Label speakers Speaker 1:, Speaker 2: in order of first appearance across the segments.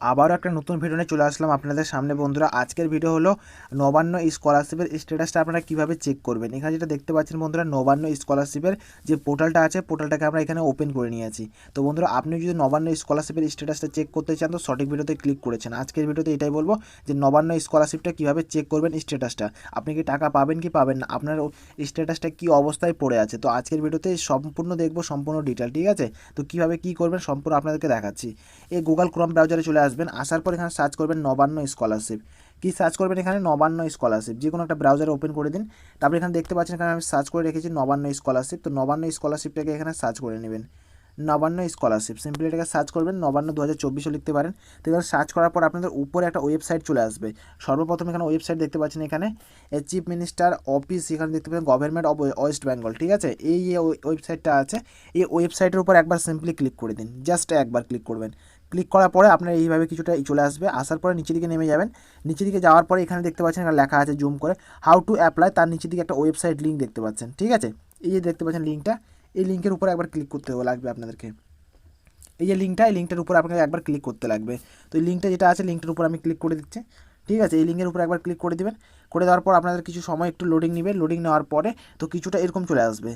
Speaker 1: আবারও একটা নতুন ভিডিও নিয়ে চলে আসলাম আপনাদের সামনে, বন্ধুরা। আজকের ভিডিও হলো নবান্ন স্কলারশিপের স্ট্যাটাসটা আপনারা কীভাবে চেক করবেন। এখানে যেটা দেখতে পাচ্ছেন, বন্ধুরা, নবান্ন স্কলারশিপের যে পোর্টালটা আছে পোর্টালটাকে আমরা এখানে ওপেন করে নিয়েছি। তো, বন্ধুরা, আপনি যদি নবান্ন স্কলারশিপের স্ট্যাটাসটা চেক করতে চান, তো সঠিক ভিডিওতে ক্লিক করেছেন। আজকের ভিডিওতে এটাই বলব যে নবান্ন স্কলারশিপটা কীভাবে চেক করবেন স্ট্যাটাসটা আপনি কি টাকা পাবেন কি পাবেন না? আপনার স্ট্যাটাসটা কী অবস্থায় পড়ে আছে? তো, আজকের ভিডিওতে সম্পূর্ণ দেখব, সম্পূর্ণ ডিটেল ঠিক আছে? তো, কীভাবে কী করবেন, সম্পূর্ণ আপনাদেরকে দেখাচ্ছি। এই গুগল ক্রম ব্রাউজারে চলে আসবেন, আসার পর এখানে সার্চ করবেন নবান্ন স্কলারশিপ কি সার্চ করবেন এখানে? নবান্ন স্কলারশিপ যে কোনো একটা ব্রাউজার ওপেন করে দিন। তারপরে এখানে দেখতে পাচ্ছেন, এখানে আমি সার্চ করে রেখেছি নবান্ন স্কলারশিপ তো নবান্ন স্কলারশিপটাকে এখানে সার্চ করে নেবেন। নবান্ন স্কলারশিপ সিম্পলি এটাকে সার্চ করবেন, নবান্ন দু হাজার চব্বিশও লিখতে পারেন। তো এবার সার্চ করার পর আপনাদের উপরে একটা ওয়েবসাইট চলে আসবে। সর্বপ্রথম এখানে ওয়েবসাইট দেখতে পাচ্ছেন এখানে চিফ মিনিস্টার অফিস এখানে দেখতে পাচ্ছেন গভর্নমেন্ট অফ ওয়েস্ট বেঙ্গল ঠিক আছে? এই ওয়েবসাইটটা আছে, এই ওয়েবসাইটের উপর একবার সিম্পলি ক্লিক করে দিন। জাস্ট একবার ক্লিক করবেন। ক্লিক করার পরে আপনার এইভাবে কিছুটা চলে আসবে। আসার পরে নিচের দিকে নেমে যাবেন। নিচের দিকে যাওয়ার পরে এখানে দেখতে পাচ্ছেন এখানে লেখা আছে জুম করে হাউ টু অ্যাপ্লাই তার নিচের দিকে একটা ওয়েবসাইট লিঙ্ক দেখতে পাচ্ছেন, ঠিক আছে? এই যে দেখতে পাচ্ছেন লিঙ্কটা এই লিঙ্কের উপর একবার ক্লিক করতে লাগবে আপনাদেরকে। এই যে লিঙ্কটা এই লিঙ্কটার উপর আপনাকে একবার ক্লিক করতে লাগবে। তো এই লিঙ্কটা যেটা আছে লিঙ্কটার উপর আমি ক্লিক করে দিচ্ছি, ঠিক আছে? এই লিঙ্কের উপর একবার ক্লিক করে দেবেন। করে দেওয়ার পর আপনাদের কিছু সময় একটু লোডিং নেবে। লোডিং নেওয়ার পরে তো কিছুটা এরকম চলে আসবে।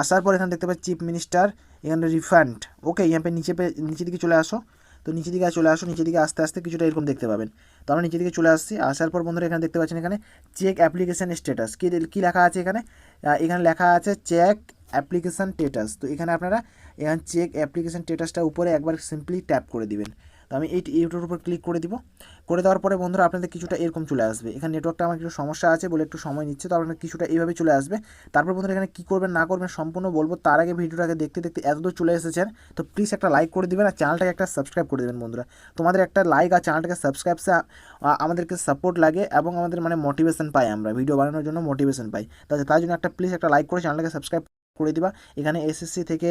Speaker 1: আসার পর এখানে দেখতে পাচ্ছি চিফ মিনিস্টার এখানে রিফান্ড ওকে এখানে নিচে নিচের দিকে চলে আসো। তো নিচের দিকে চলে আসো নিচের দিকে আস্তে আস্তে কিছুটা এরকম দেখতে পাবেন। তো আমরা নিচের দিকে চলে আসছি, আসার পর বন্ধুরা এখানে দেখতে পাচ্ছেন এখানে চেক অ্যাপ্লিকেশান স্টেটাস কী কী লেখা আছে এখানে? এখানে লেখা আছে চেক অ্যাপ্লিকেশান স্টেটাস তো এখানে আপনারা এখানে চেক অ্যাপ্লিকেশান স্টেটাসটা উপরে একবার সিম্পলি ট্যাপ করে দিবেন। তো আমি এই ইউটিউবের উপর ক্লিক করে দিব। করে দেওয়ার পরে বন্ধুরা আপনাদের কিছুটা এরকম চলে আসবে। এখানে নেটওয়ার্কটা আমার একটু সমস্যা আছে বলে একটু সময় নিচ্ছে, তো আপনার কিছুটা এইভাবে চলে আসবে। তারপর বন্ধুরা এখানে কী করবেন, না করবেন সম্পূর্ণ বলব। তার আগে ভিডিওটাকে দেখতে দেখতে এতদূর চলে এসেছেন, তো প্লিজ একটা লাইক করে দেবেন আর চ্যানেলটাকে একটা সাবস্ক্রাইব করে দেবেন বন্ধুরা। তোমাদের একটা লাইক আর চ্যানেলটাকে সাবস্ক্রাইব আমাদেরকে সাপোর্ট লাগে এবং আমাদের মানে মোটিভেশন পাই আমরা ভিডিও বানানোর জন্য মোটিভেশন পাই। তাই জন্য একটা প্লিজ একটা লাইক করে চ্যানেলটাকে সাবস্ক্রাইব করে দিবা। এখানে এসএসসি থেকে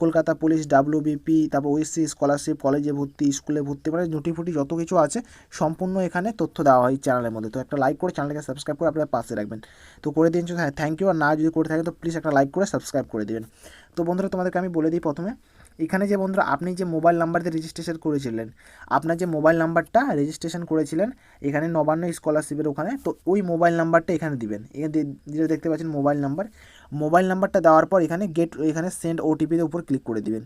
Speaker 1: কলকাতা পুলিশ ডাব্লিউবিপি তারপর ওএসসি স্কলারশিপ কলেজে ভর্তি স্কুলে ভর্তি মানে নুটি ফুটি যত কিছু আছে সম্পূর্ণ এখানে তথ্য দেওয়া হয় চ্যানেলের মধ্যে। তো একটা লাইক করে চ্যানেলটাকে সাবস্ক্রাইব করে আপনার পাশে রাখবেন। তো করে দিন হ্যাঁ থ্যাংক ইউ আর না যদি করে থাকে তো প্লিজ একটা লাইক করে সাবস্ক্রাইব করে দেবেন। তো বন্ধুরা তোমাদেরকে আমি বলে দিই প্রথমে, এখানে যে বন্ধুরা আপনি যে মোবাইল নাম্বার দিয়ে রেজিস্ট্রেশন করেছিলেন, আপনার যে মোবাইল নাম্বারটা রেজিস্ট্রেশন করেছিলেন, এখানে নবান্ন স্কলারশিপের ওখানে, তো ওই মোবাইল নাম্বারটা এখানে দিবেন। এখানে যেটা দেখতে পাচ্ছেন মোবাইল নাম্বার মোবাইল নাম্বারটা দেওয়ার পর এখানে গেট এখানে সেন্ড ওটিপির উপর ক্লিক করে দিবেন।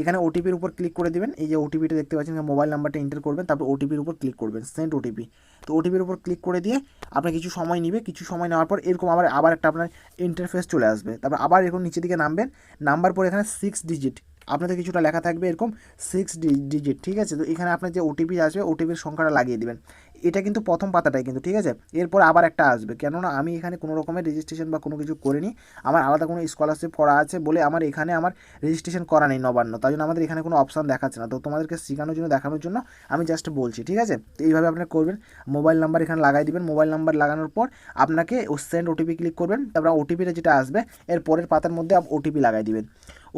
Speaker 1: এখানে ওটিপির উপর ক্লিক করে দিবেন। এই যে ওটিপিটা দেখতে পাচ্ছেন মোবাইল নাম্বারটা এন্টার করবেন, তারপর ওটিপির উপর ক্লিক করবেন সেন্ড ওটিপি তো ওটিপির উপর ক্লিক করে দিয়ে আপনার কিছু সময় নেবে, কিছু সময় নেওয়ার পর এরকম আবার আবার একটা আপনার ইন্টারফেস চলে আসবে। তারপর আবার এরকম নিচের দিকে নামবেন, নাম্বার পর এখানে সিক্স ডিজিট আপনাদের কিছুটা লেখা থাকবে এরকম সিক্স ডিজিট ঠিক আছে? তো এখানে আপনার যে ওটিপি আসবে ওটিপির সংখ্যাটা লাগিয়ে দেবেন। এটা কিন্তু প্রথম পাতাটাই কিন্তু, ঠিক আছে? এরপর আবার একটা আসবে। কেননা আমি এখানে কোনো রকমের রেজিস্ট্রেশন বা কোনো কিছু করিনি। আমার আলাদা কোনো স্কলারশিপ করা আছে বলে আমার এখানে আমার রেজিস্ট্রেশন করা নেই নবান্ন। তাই জন্য আমাদের এখানে কোনো অপশান দেখাচ্ছে না। তো তোমাদেরকে শেখানোর জন্য, দেখানোর জন্য আমি জাস্ট বলছি, ঠিক আছে? তো এইভাবে আপনারা করবেন। মোবাইল নাম্বার এখানে লাগাই দিবেন। মোবাইল নাম্বার লাগানোর পর আপনাকে সেন্ড ওটিপি ক্লিক করবেন। তারপর ওটিপিটা যেটা আসবে, এর পরের পাতার মধ্যে ওটিপি লাগাই দিবেন।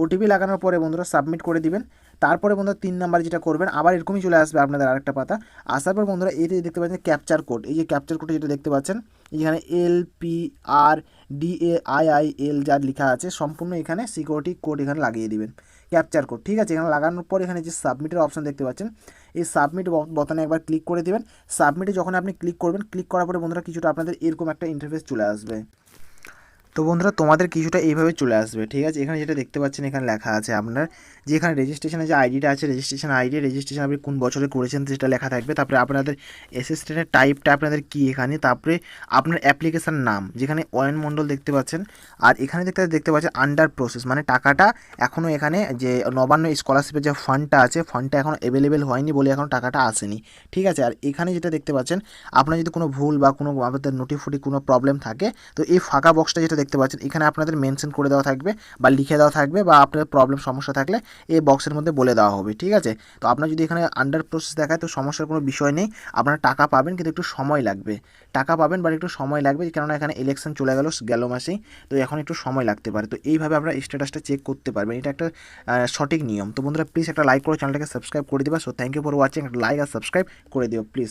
Speaker 1: ওটিপি লাগানোর পরে বন্ধুরা সাবমিট করে দিবেন। তারপরে বন্ধুরা তিন নাম্বার যেটা করবেন, আবার এরকমই চলে আসবে আপনাদের আরেকটা পাতা। আসার পর বন্ধুরা এই যে দেখতে পাচ্ছেন ক্যাপচার কোড এই যে ক্যাপচার কোড যেটা দেখতে পাচ্ছেন, এখানে L P R D A I I L যা লেখা আছে, সম্পূর্ণ এখানে সিকিউরিটি কোড এখানে লাগিয়ে দিবেন। ক্যাপচার কোড ঠিক আছে? এখানে লাগানোর পর এখানে যে সাবমিটের অপশান দেখতে পাচ্ছেন, এই সাবমিট বটনে একবার ক্লিক করে দেবেন। সাবমিটে যখন আপনি ক্লিক করবেন ক্লিক করার পরে বন্ধুরা কিছুটা আপনাদের এরকম একটা ইন্টারফেস চলে আসবে। তো বন্ধুরা, তোমাদের কিছুটা এইভাবে চলে আসবে, ঠিক আছে? এখানে যেটা দেখতে পাচ্ছেন, এখানে লেখা আছে আপনার যে এখানে রেজিস্ট্রেশনের যে আইডিটা আছে রেজিস্ট্রেশন আইডি রেজিস্ট্রেশন আপনি কোন বছরে করেছেন সেটা লেখা থাকবে। তারপরে আপনাদের অ্যাসিস্ট্যান্টের টাইপটা আপনাদের কি এখানে? তারপরে আপনার অ্যাপ্লিকেশান নাম, যেখানে অয়ন মণ্ডল দেখতে পাচ্ছেন। আর এখানে দেখতে দেখতে পাচ্ছেন আন্ডার প্রসেস মানে টাকাটা এখনও এখানে যে নবান্ন স্কলারশিপের যে ফান্ডটা আছে ফান্ডটা এখনও অ্যাভেলেবেল হয়নি বলে এখনও টাকাটা আসেনি, ঠিক আছে? আর এখানে যেটা দেখতে পাচ্ছেন, আপনার যদি কোনো ভুল বা কোনো আপনাদের নোটিফুটি কোনো প্রবলেম থাকে, তো এই ফাঁকা বক্সটা যেটা দেখতে পাচ্ছেন, এখানে আপনাদের মেনশন করে দেওয়া থাকবে বা লিখে দেওয়া থাকবে বা আপনার প্রবলেম সমস্যা থাকলে এই বক্সের মধ্যে বলে দেওয়া হবে, ঠিক আছে? তো আপনার যদি এখানে আন্ডার প্রসেস দেখায়, তো সমস্যার কোনো বিষয় নেই। আপনারা টাকা পাবেন, কিন্তু একটু সময় লাগবে। টাকা পাবেন বাট একটু সময় লাগবে, কেননা এখানে ইলেকশন চলে গেল গেল মাসেই। তো এখন একটু সময় লাগতে পারে। তো এইভাবে আপনারা স্ট্যাটাসটা চেক করতে পারবেন। এটা একটা সঠিক নিয়ম। তো বন্ধুরা প্লিজ একটা লাইক করে চ্যানেলটাকে সাবস্ক্রাইব করে দেবা। So thank you for watching like R subscribe করে দিও প্লিজ